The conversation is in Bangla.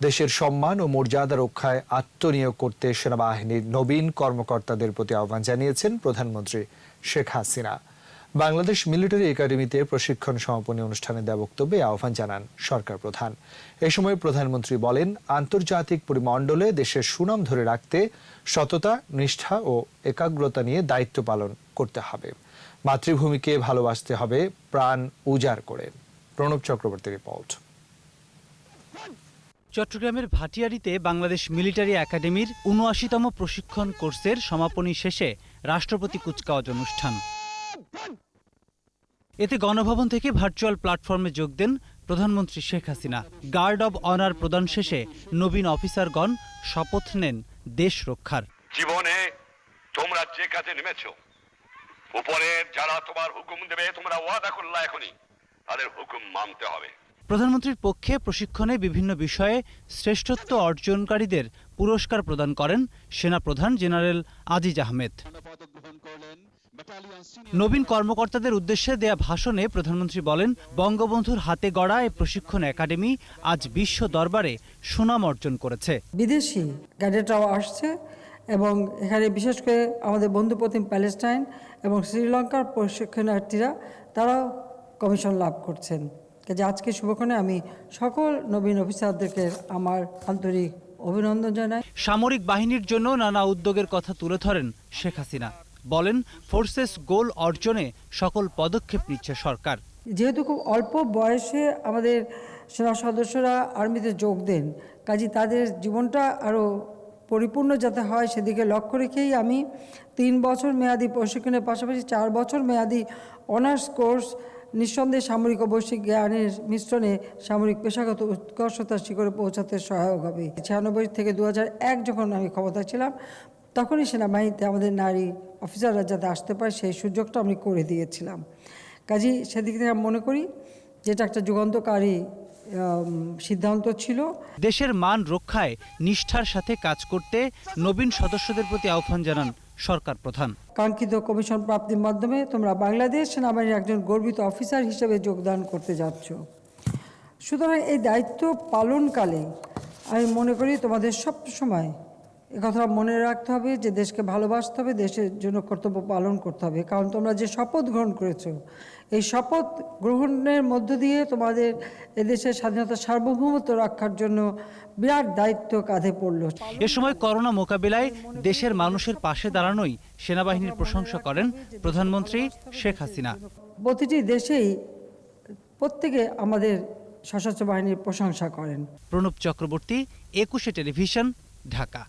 দেশের সম্মান ও মর্যাদা রক্ষায় আত্মনিয়োগ করতে সেনাবাহিনীর নবীন কর্মকর্তাদের প্রতি আহ্বান জানিয়েছেন প্রধানমন্ত্রী শেখ হাসিনা। বাংলাদেশ মিলিটারি একাডেমিতে প্রশিক্ষণ সমাপনী অনুষ্ঠানে দেওয়া বক্তব্যে আহ্বান জানান সরকার প্রধান। এ সময় প্রধানমন্ত্রী বলেন, আন্তর্জাতিক পরিমণ্ডলে দেশের সুনাম ধরে রাখতে সততা, নিষ্ঠা ও একাগ্রতা নিয়ে দায়িত্ব পালন করতে হবে। মাতৃভূমিকে ভালোবাসতে হবে, প্রাণ উজাড় করে। প্রণব চক্রবর্তী রিপোর্ট। চট্টগ্রামের ভাটিয়ারিতে বাংলাদেশ মিলিটারি একাডেমির উনআশিতম প্রশিক্ষণ কোর্সের সমাপনী শেষে রাষ্ট্রপতি কুচকাওয়াজ অনুষ্ঠান। এতে গণভবন থেকে ভার্চুয়াল প্ল্যাটফর্মে যোগ দেন প্রধানমন্ত্রী Sheikh Hasina. Guard of honour প্রদান শেষে নবীন অফিসারগণ শপথ নেন দেশ রক্ষার। জীবনে তোমরা যে কাজে নেমেছো, উপরের যারা তোমার হুকুম দেবে, তোমরা ওয়াদা করলা এখনই। তাদের হুকুম মানতে হবে। প্রধানমন্ত্রীর পক্ষে প্রশিক্ষণে বিভিন্ন বিষয়ে শ্রেষ্ঠত্ব অর্জনকারীদের পুরস্কার প্রদান করেন সেনাপ্রধান জেনারেল আজিজ আহমেদ। নবীন কর্মকর্তাদের উদ্দেশ্যে দেয়া ভাষণে প্রধানমন্ত্রী বলেন, বঙ্গবন্ধুর হাতে গড়া এই প্রশিক্ষণ একাডেমি আজ বিশ্ব দরবারে সুনাম অর্জন করেছে। বিদেশি ক্যাডেটরাও আসছে এবং এখানে বিশেষ করে আমাদের বন্ধুপ্রতিম প্যালেস্টাইন এবং শ্রীলঙ্কার প্রশিক্ষণার্থীরা, তারাও কমিশন লাভ করছেন। কাজে আজকে শুভক্ষণে আমি সকল নবীন অফিসারদেরকে আমার আন্তরিক অভিনন্দন জানাই। সামরিক বাহিনীর জন্য নানা উদ্যোগের কথা তুলে ধরেন শেখ হাসিনা। বলেন ফোর্সেস গোল অর্জনে সকল পদক্ষেপ নিচ্ছে সরকার। যেহেতু খুব অল্প বয়সে আমাদের সেনা সদস্যরা আর্মিতে যোগ দেন কাজে তাদের জীবনটা আরও পরিপূর্ণ যাতে হয় সেদিকে লক্ষ্য রেখেই আমি তিন বছর মেয়াদি প্রশিক্ষণের পাশাপাশি চার বছর মেয়াদি অনার্স কোর্স নিঃসন্দেহে সামরিক ও বৈশ্বিক জ্ঞানের মিশ্রণে সামরিক পেশাগত উৎকর্ষতার শিখরে পৌঁছাতে সহায়ক হবে। ছিয়ানব্বই থেকে দু যখন আমি ক্ষমতায় ছিলাম, তখনই সেনাবাহিনীতে আমাদের নারী অফিসাররা যাতে আসতে পারে সেই সুযোগটা আমি করে দিয়েছিলাম। কাজী সেদিক থেকে আমি মনে করি, যেটা একটা যুগান্তকারী সিদ্ধান্ত ছিল। দেশের মান রক্ষায় নিষ্ঠার সাথে কাজ করতে নবীন সদস্যদের প্রতি আহ্বান জানান সরকার প্রধান। কাঙ্ক্ষিত কমিশন প্রাপ্তির মাধ্যমে তোমরা বাংলাদেশ সেনাবাহিনীর একজন গর্বিত অফিসার হিসেবে যোগদান করতে যাচ্ছ। সুতরাং এই দায়িত্ব পালনকালে আমি মনে করি তোমাদের সব সময় কথা মনে রাখতে হবে যে দেশকে ভালোবাসতে হবে দেশের জন্য কর্তব্য পালন করতে হবে। কারণ তোমরা যে শপথ গ্রহণ করেছ এই শপথ গ্রহণের মধ্য দিয়ে তোমাদের এদেশের স্বাধীনতা সার্বভৌমত্ব রক্ষার জন্য বিরাট দায়িত্ব কাঁধে পড়ল। এ সময় করোনা মোকাবিলায় দেশের মানুষের পাশে দাঁড়ানোই সেনাবাহিনীর প্রশংসা করেন প্রধানমন্ত্রী শেখ হাসিনা। প্রতিটি দেশেই প্রত্যেকে আমাদের সশস্ত্র বাহিনীর প্রশংসা করেন। প্রণব চক্রবর্তী একুশে টেলিভিশন ঢাকা।